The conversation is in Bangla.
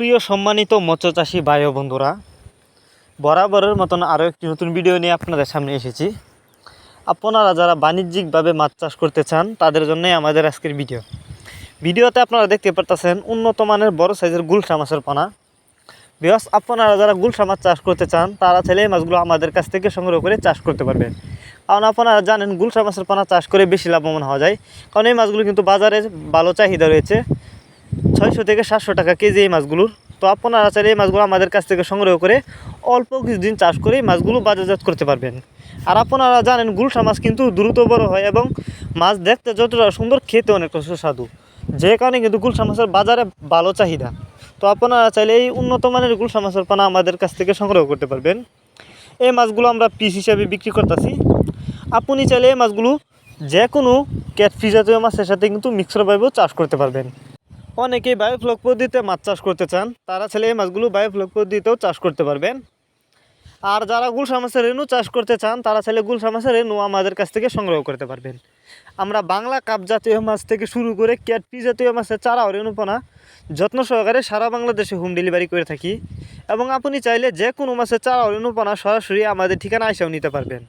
সুপ্রিয় সম্মানিত মৎস্য চাষি ভাই বন্ধুরা, বরাবরের মতন আরও একটি নতুন ভিডিও নিয়ে আপনাদের সামনে এসেছি। আপনারা যারা বাণিজ্যিকভাবে মাছ চাষ করতে চান, তাদের জন্যই আমাদের আজকের ভিডিও। ভিডিওতে আপনারা দেখতে পারতেছেন উন্নত মানের বড় সাইজের গুলশা মাছের পানা। বিকজ আপনারা যারা গুলশা মাছ চাষ করতে চান, তারা ছেলে মাছগুলো আমাদের কাছ থেকে সংগ্রহ করে চাষ করতে পারবেন। কারণ আপনারা জানেন, গুলশা মাছের পানা চাষ করে বেশি লাভবান হওয়া যায়। কারণ এই মাছগুলো কিন্তু বাজারে ভালো চাহিদা রয়েছে। ছয়শো থেকে সাতশো টাকা কেজি এই মাছগুলোর। তো আপনারা চাইলে এই মাছগুলো আমাদের কাছ থেকে সংগ্রহ করে অল্প কিছুদিন চাষ করে মাছগুলো বাজারজাত করতে পারবেন। আর আপনারা জানেন গুলশা মাছ কিন্তু দ্রুত বড় হয় এবং মাছ দেখতে যতটা সুন্দর, খেতে অনেক সুস্বাদু। যে কারণে কিন্তু গুলশা মাছের বাজারে ভালো চাহিদা। তো আপনারা চাইলে এই উন্নত মানের গুলশা মাছের পানা আমাদের কাছ থেকে সংগ্রহ করতে পারবেন। এই মাছগুলো আমরা পিস হিসাবে বিক্রি করতেছি। আপনি চাইলে এই মাছগুলো যে কোনো ক্যাটফিস জাতীয় মাছের সাথে কিন্তু মিক্সরভাবেও চাষ করতে পারবেন। অনেকেই বায়োফ্লক পদ্ধতিতে মাছ চাষ করতে চান। তারা ছেলে এই মাছগুলো বায়োফ্লক পদ্ধতিতেও চাষ করতে পারবেন। আর যারা গুলশা মাছের রেণু চাষ করতে চান, তারা ছেলে গুলশা মাছের রেণু আমাদের কাছ থেকে সংগ্রহ করতে পারবেন। আমরা বাংলা কাপ জাতীয় মাছ থেকে শুরু করে ক্যাটপি জাতীয় মাছের চারা রেণুপনা যত্ন সহকারে সারা বাংলাদেশে হোম ডেলিভারি করে থাকি। এবং আপনি চাইলে যে কোনো মাছের চারা রেণুপনা সরাসরি আমাদের ঠিকানা এসেও নিতে পারবেন।